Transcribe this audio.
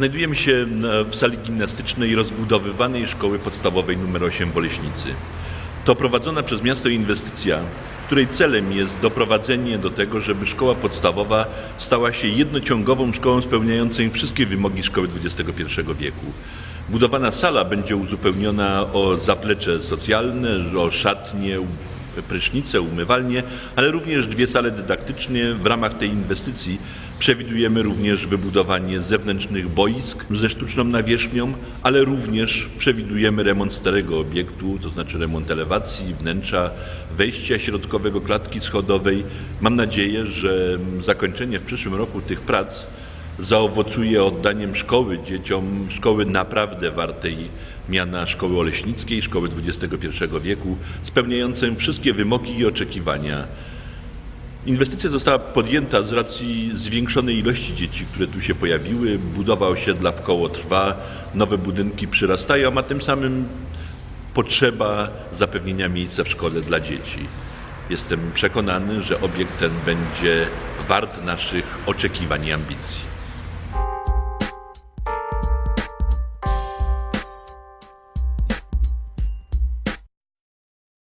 Znajdujemy się w sali gimnastycznej rozbudowywanej szkoły podstawowej nr 8 w Oleśnicy. To prowadzona przez miasto inwestycja, której celem jest doprowadzenie do tego, żeby szkoła podstawowa stała się jednociągową szkołą spełniającą wszystkie wymogi szkoły XXI wieku. Budowana sala będzie uzupełniona o zaplecze socjalne, o szatnie, prysznice, umywalnie, ale również dwie sale dydaktyczne. W ramach tej inwestycji przewidujemy również wybudowanie zewnętrznych boisk ze sztuczną nawierzchnią, ale również przewidujemy remont starego obiektu, to znaczy remont elewacji, wnętrza, wejścia środkowego, klatki schodowej. Mam nadzieję, że zakończenie w przyszłym roku tych prac zaowocuje oddaniem szkoły dzieciom, szkoły naprawdę wartej miana szkoły oleśnickiej, szkoły XXI wieku, spełniającej wszystkie wymogi i oczekiwania. Inwestycja została podjęta z racji zwiększonej ilości dzieci, które tu się pojawiły. Budowa osiedla w koło trwa, nowe budynki przyrastają, a tym samym potrzeba zapewnienia miejsca w szkole dla dzieci. Jestem przekonany, że obiekt ten będzie wart naszych oczekiwań i ambicji.